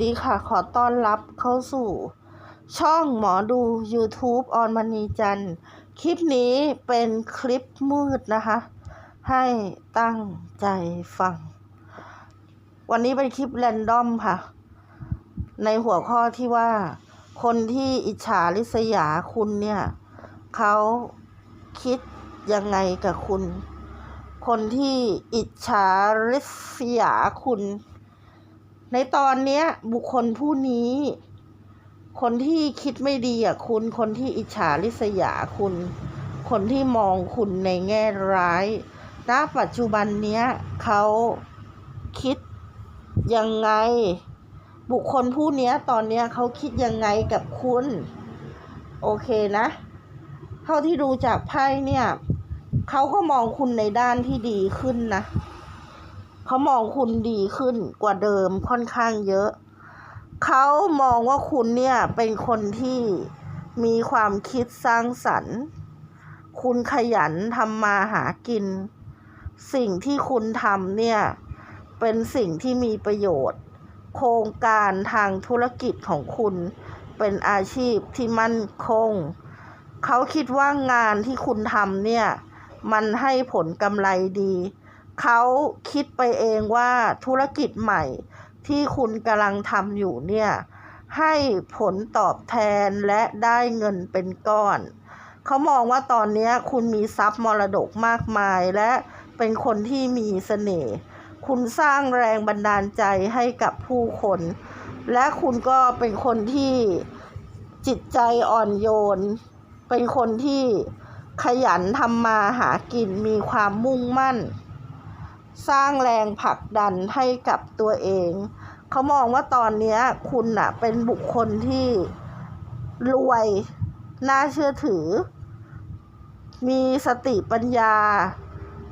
ดีค่ะ ขอต้อนรับเข้าสู่ ช่องหมอดู YouTube ออนมณีจันทร์ คลิปนี้เป็นคลิปมืดนะคะ ให้ตั้งใจฟัง วันนี้เป็นคลิปแรนดอมค่ะ ในหัวข้อที่ว่า คนที่อิจฉาริษยาคุณเนี่ย เขาคิดยังไงกับคุณ คนที่อิจฉาริษยาคุณ ในตอนเนี้ย บุคคลผู้นี้ คนที่คิดไม่ดีอะคุณ คนที่อิจฉาริษยาคุณ คนที่มองคุณในแง่ร้าย ณ ปัจจุบันเนี้ยเขาคิดยังไง บุคคลผู้นี้ตอนเนี้ยเขาคิดยังไงกับคุณ โอเคนะ เท่าที่ดูจากไพ่เนี่ย เขาก็มองคุณในด้านที่ดีขึ้นนะ เขามองคุณดีขึ้นกว่าเดิมค่อนข้างเยอะ เขามองว่าคุณเนี่ยเป็นคนที่มีความคิดสร้างสรรค์ คุณขยันทำมาหากิน สิ่งที่คุณทำเนี่ย เป็นสิ่งที่มีประโยชน์ โครงการทางธุรกิจของคุณเป็นอาชีพที่มั่นคง เขาคิดว่างานที่คุณทำเนี่ย มันให้ผลกำไรดี เขาคิดไปเองว่าธุรกิจใหม่ที่คุณกำลังทำอยู่เนี่ย ให้ผลตอบแทนและได้เงินเป็นก้อน เขามองว่าตอนนี้คุณมีทรัพย์มรดกมากมายและเป็นคนที่มีเสน่ห์คุณสร้างแรงบันดาลใจให้กับผู้คน และคุณก็เป็นคนที่จิตใจอ่อนโยน เป็นคนที่ขยันทำมาหากินมีความมุ่งมั่น สร้างแรงผลักดันให้กับตัวเอง เขามองว่าตอนนี้คุณน่ะเป็นบุคคลที่รวย น่าเชื่อถือ มีสติปัญญา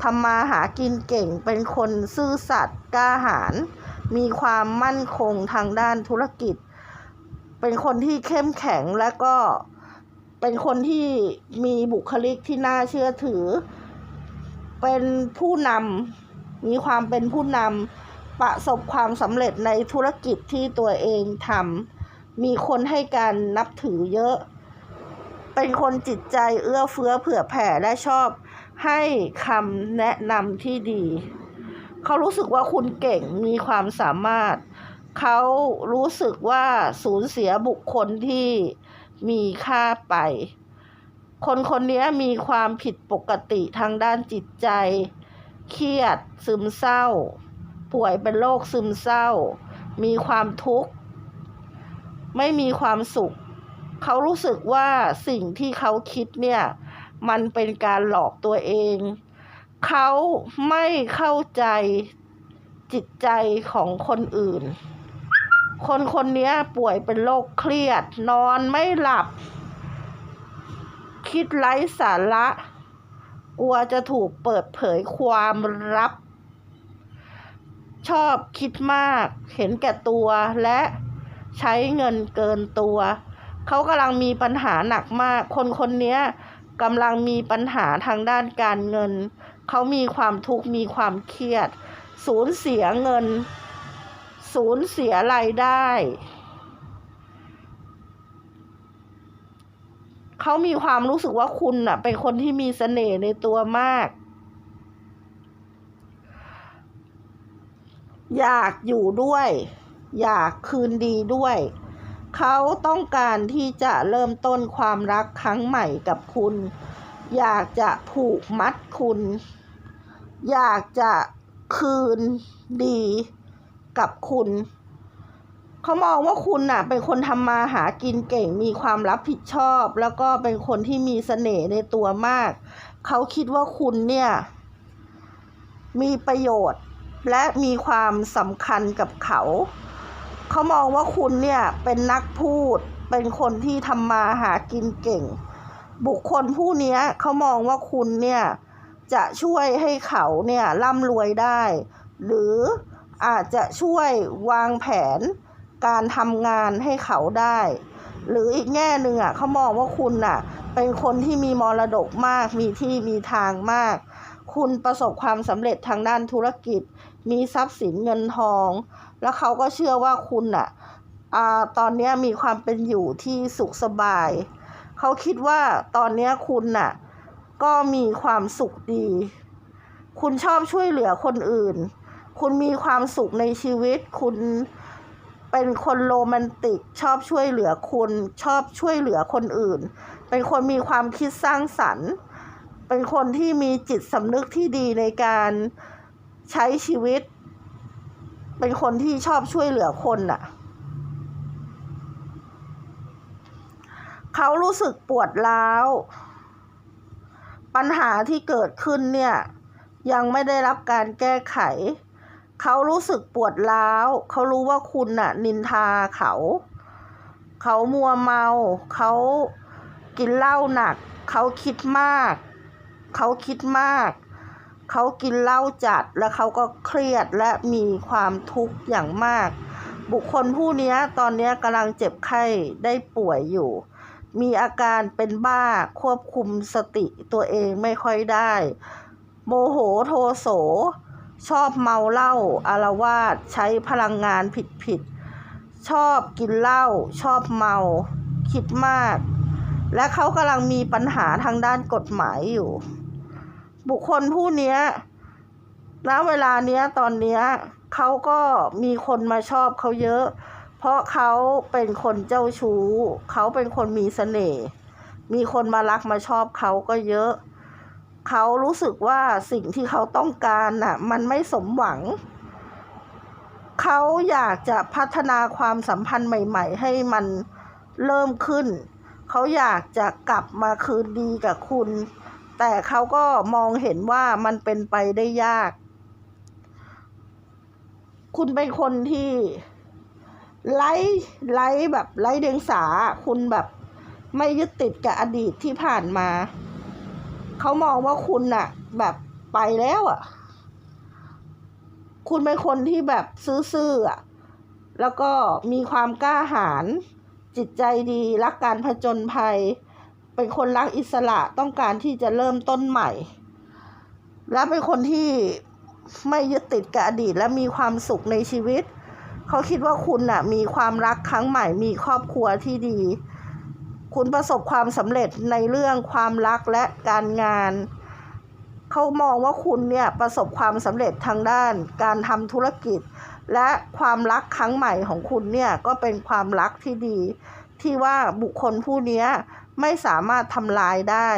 ทำมาหากินเก่ง เป็นคนซื่อสัตย์กล้าหาญ มีความมั่นคงทางด้านธุรกิจ เป็นคนที่เข้มแข็งและก็เป็นคนที่มีบุคลิกที่น่าเชื่อถือ เป็นผู้นำ มีความเป็นผู้นำประสบความสำเร็จในธุรกิจที่ตัวเองทำมีคนให้การนับถือเยอะ เป็นคนจิตใจเอื้อเฟื้อเผื่อแผ่และชอบให้คำแนะนำที่ดี เขารู้สึกว่าคุณเก่งมีความสามารถ เขารู้สึกว่าสูญเสียบุคคลที่มีค่าไป คนคนนี้มีความผิดปกติทางด้านจิตใจ เครียด ซึมเศร้า ป่วยเป็นโรคซึมเศร้า มีความทุกข์ ไม่มีความสุข เขารู้สึกว่าสิ่งที่เขาคิดเนี่ย มันเป็นการหลอกตัวเอง เขาไม่เข้าใจจิตใจของคนอื่น คนคนนี้ป่วยเป็นโรคเครียด นอนไม่หลับ คิดไร้สาระ กลัวจะถูกเปิดเผยความลับ ชอบคิดมาก เห็นแก่ตัวและใช้เงินเกินตัว เขากำลังมีปัญหาหนักมาก คนคนนี้กำลังมีปัญหาทางด้านการเงิน เขามีความทุกข์มีความเครียด สูญเสียเงิน สูญเสียรายได้ เขามีความรู้สึกว่าคุณน่ะ เป็นคนที่มีเสน่ห์ในตัวมาก อยากอยู่ด้วย อยากคืนดีด้วย เขาต้องการที่จะเริ่มต้นความรักครั้งใหม่กับคุณ อยากจะผูกมัดคุณ อยากจะคืนดีกับคุณ เขามองว่าคุณน่ะ เป็นคนทำมาหากินเก่งมีความรับผิดชอบ แล้วก็เป็นคนที่มีเสน่ห์ในตัวมาก เขาคิดว่าคุณเนี่ย มีประโยชน์ และมีความสำคัญกับเขา เขามองว่าคุณเนี่ยเป็นนักพูด เป็นคนที่ทำมาหากินเก่ง บุคคลผู้นี้เขามองว่าคุณเนี่ยจะช่วยให้เขาเนี่ยร่ำรวยได้ หรืออาจจะช่วยวางแผน การทำงานให้เขาได้ หรืออีกแง่หนึ่งอะเขามองว่าคุณน่ะ เป็นคนที่มีมรดกมาก มีที่มีทางมาก คุณประสบความสำเร็จทางด้านธุรกิจ มีทรัพย์สินเงินทอง แล้วเขาก็เชื่อว่าคุณน่ะอ่าตอนนี้มีความเป็นอยู่ที่สุขสบาย เขาคิดว่าตอนนี้คุณน่ะ ก็มีความสุขดี คุณชอบช่วยเหลือคนอื่น คุณมีความสุขในชีวิต คุณ เป็นคนโรแมนติก ชอบช่วยเหลือคุณชอบช่วยเหลือคนอื่น เป็นคนมีความคิดสร้างสรรค์ เป็นคนที่มีจิตสำนึกที่ดีในการใช้ชีวิต เป็นคนที่ชอบช่วยเหลือคนน่ะเขารู้สึกปวดร้าว ปัญหาที่เกิดขึ้นเนี่ย ยังไม่ได้รับการแก้ไข เขารู้สึกปวดร้าว เขารู้ว่าคุณน่ะ นินทาเขา เขามัวเมา เขากินเหล้าหนัก เขาคิดมาก เขาคิดมาก เขากินเหล้าจัดแล้วเขาก็เครียดและมีความทุกข์อย่างมาก บุคคลผู้นี้ตอนนี้กำลังเจ็บไข้ได้ป่วยอยู่ มีอาการเป็นบ้าควบคุมสติตัวเองไม่ค่อยได้ โมโหโทโส ชอบเมาเหล้าอารวาสใช้พลังงานผิดๆชอบกินเหล้าชอบเมา คิดมาก และเขากำลังมีปัญหาทางด้านกฎหมายอยู่ บุคคลผู้เนี้ยณเวลาเนี้ยตอนเนี้ยเขาก็มีคนมาชอบเขาเยอะ เพราะเขาเป็นคนเจ้าชู้ เขาเป็นคนมีเสน่ห์มีคนมารักมาชอบเขาก็เยอะ เขารู้สึกว่าสิ่งที่เขาต้องการน่ะ มันไม่สมหวัง เขาอยากจะพัฒนาความสัมพันธ์ใหม่ ๆ ให้มันเริ่มขึ้น เขาอยากจะกลับมาคืนดีกับคุณ แต่เขาก็มองเห็นว่ามันเป็นไปได้ยาก คุณเป็นคนที่ไร้ไร้แบบไร้เดียงสา คุณแบบไม่ยึดติดกับอดีตที่ผ่านมา เขามองว่าคุณน่ะ แบบไปแล้วอะ คุณเป็นคนที่แบบซื่อๆอะ แล้วก็มีความกล้าหาญจิตใจดีรักการผจญภัย เป็นคนรักอิสระต้องการที่จะเริ่มต้นใหม่ และเป็นคนที่ไม่ยึดติดกับอดีตและมีความสุขในชีวิต เขาคิดว่าคุณน่ะ มีความรักครั้งใหม่มีครอบครัวที่ดี คุณประสบความสำเร็จในเรื่องความรักและการงาน เขามองว่าคุณเนี่ยประสบความสำเร็จทางด้าน การทำธุรกิจ และความรักครั้งใหม่ของคุณเนี่ยก็เป็นความรักที่ดี ที่ว่าบุคคลผู้นี้ไม่สามารถทำลายได้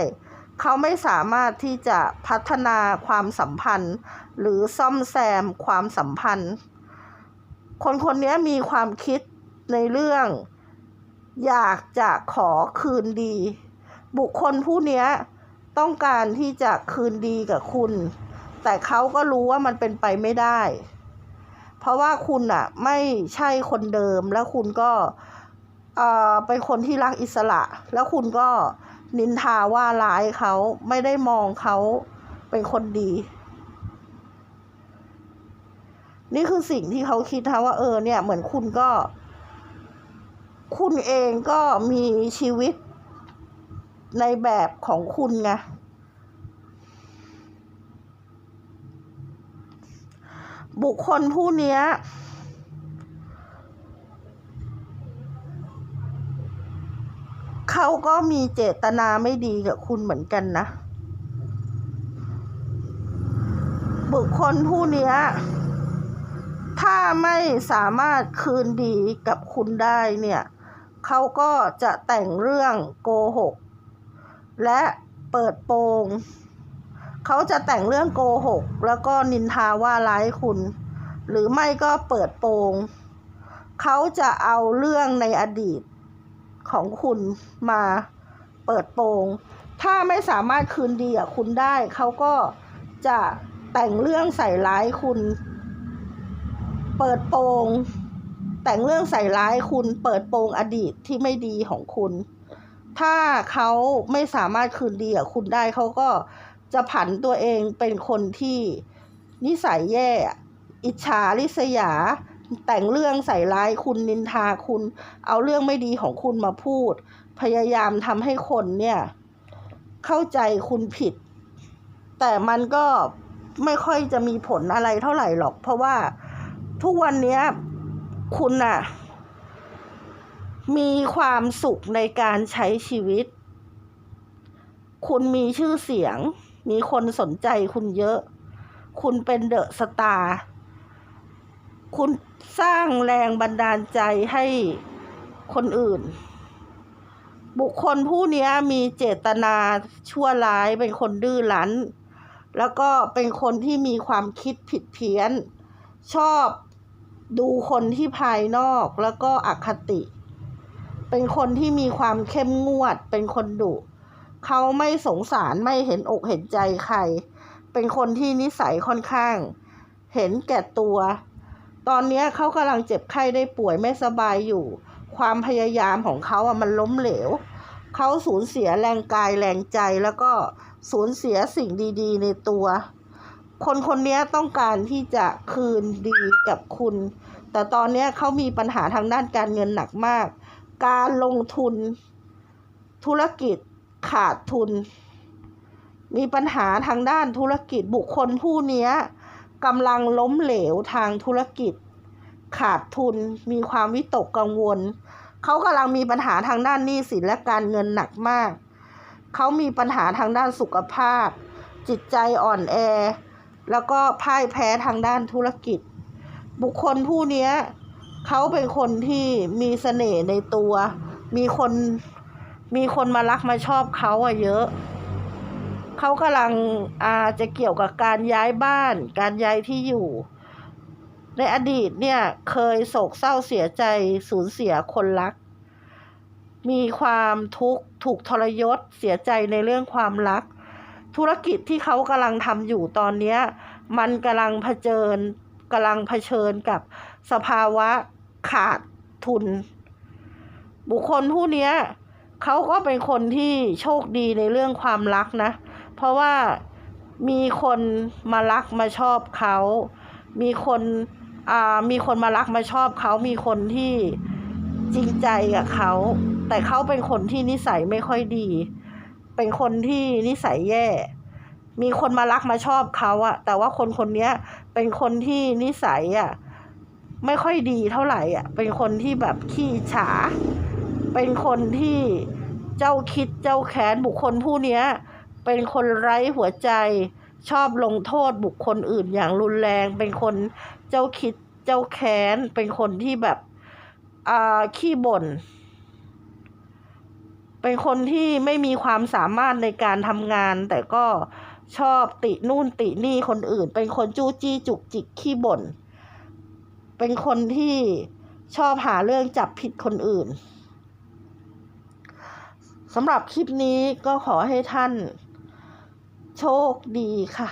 เขาไม่สามารถที่จะพัฒนาความสัมพันธ์ หรือซ่อมแซมความสัมพันธ์ คนคนนี้มีความคิดในเรื่อง อยากจะขอคืนดี บุคคลผู้นี้ต้องการที่จะคืนดีกับคุณ แต่เขาก็รู้ว่ามันเป็นไปไม่ได้ เพราะว่าคุณอะไม่ใช่คนเดิมแล้วคุณก็เออเป็นคนที่รักอิสระ แล้วคุณก็นินทาว่าร้ายเขาไม่ได้มองเขาเป็นคนดี นี่คือสิ่งที่เขาคิดนะว่าเออเนี่ยเหมือนคุณก็ คุณเองก็มีชีวิตในแบบของคุณไงบุคคลผู้เนี้ยเขาก็มีเจตนาไม่ดีกับคุณเหมือนกันนะ บุคคลผู้เนี้ยถ้าไม่สามารถคืนดีกับคุณได้เนี่ย เขาก็จะแต่งเรื่องโกหก และเปิดโปง เขาจะแต่งเรื่องโกหก แล้วก็นินทาว่าร้ายคุณ หรือไม่ก็เปิดโปง เขาจะเอาเรื่องในอดีตของคุณมาเปิดโปง ถ้าไม่สามารถคืนดีกับคุณได้ เขาก็จะแต่งเรื่องใส่ร้ายคุณ เปิดโปง แต่งเรื่องใส่ร้ายคุณเปิดโปงอดีตที่ไม่ดีของคุณ ถ้าเขาไม่สามารถคืนดีกับคุณได้เขาก็จะผันตัวเองเป็นคนที่นิสัยแย่ อิจฉาริษยา แต่งเรื่องใส่ร้ายคุณนินทาคุณ เอาเรื่องไม่ดีของคุณมาพูด พยายามทำให้คนเนี่ย เข้าใจคุณผิด แต่มันก็ไม่ค่อยจะมีผลอะไรเท่าไหร่หรอก เพราะว่าทุกวันนี้ คุณน่ะมีความสุขในการใช้ชีวิต คุณมีชื่อเสียง มีคนสนใจคุณเยอะ คุณเป็นเดอะสตาร์คุณสร้างแรงบันดาลใจให้คนอื่น บุคคลผู้นี้มีเจตนาชั่วร้ายเป็นคนดื้อรั้น แล้วก็เป็นคนที่มีความคิดผิดเพี้ยน ชอบ ดูคนที่ภายนอกแล้วก็อคติ เป็นคนที่มีความเข้มงวด เป็นคนดุเขาไม่สงสารไม่เห็นอกเห็นใจใคร เป็นคนที่นิสัยค่อนข้าง เห็นแก่ตัว ตอนนี้เขากำลังเจ็บไข้ได้ป่วยไม่สบายอยู่ ความพยายามของเขาอะมันล้มเหลว เขาสูญเสียแรงกายแรงใจแล้วก็สูญเสียสิ่งดี ๆ ในตัว คนคนนี้ต้องการที่จะคืนดีกับคุณ แต่ตอนนี้เขามีปัญหาทางด้านการเงินหนักมาก การลงทุน ธุรกิจขาดทุน มีปัญหาทางด้านธุรกิจบุคคลผู้นี้กำลังล้มเหลวทางธุรกิจ ขาดทุน มีความวิตกกังวล เขากำลังมีปัญหาทางด้านหนี้สินและการเงินหนักมาก เขามีปัญหาทางด้านสุขภาพ จิตใจอ่อนแอ แล้วก็พ่ายแพ้ทางด้านธุรกิจ บุคคลผู้นี้เขาเป็นคนที่มีเสน่ห์ในตัว มีคนมีคนมารักมาชอบเขาอะเยอะ เขากำลังอาจะเกี่ยวกับการย้ายบ้าน การย้ายที่อยู่ ในอดีตเนี่ยเคยโศกเศร้าเสียใจสูญเสียคนรัก มีความทุกข์ถูกทรยศเสียใจในเรื่องความรัก ธุรกิจที่เขากำลังทำอยู่ตอนนี้มันกำลังเผชิญกำลังเผชิญกับสภาวะขาดทุน บุคคลผู้นี้เขาก็เป็นคนที่โชคดีในเรื่องความรักนะ เพราะว่ามีคนมารักมาชอบเขา มีคนอ่ามีคนมารักมาชอบเขา มีคนที่จริงใจกับเขา แต่เขาเป็นคนที่นิสัยไม่ค่อยดี เป็นคนที่นิสัยแย่ มีคนมารักมาชอบเขาอะแต่ว่าคนคนนี้เป็นคนที่นิสัยอะไม่ค่อยดีเท่าไหร่อะเป็นคนที่แบบขี้ฉา เป็นคนที่เจ้าคิดเจ้าแค้นบุคคลผู้เนี้ยเป็นคนไร้หัวใจชอบลงโทษบุคคลอื่นอย่างรุนแรง เป็นคนเจ้าคิดเจ้าแค้น เป็นคนที่แบบอ่าขี้บ่น เป็นคนที่ไม่มีความสามารถในการทำงาน แต่ก็ชอบตินู่นตินี่คนอื่น เป็นคนจู้จี้จุกจิกขี้บ่น เป็นคนที่ชอบหาเรื่องจับผิดคนอื่นสำหรับคลิปนี้ก็ขอให้ท่านโชคดีค่ะ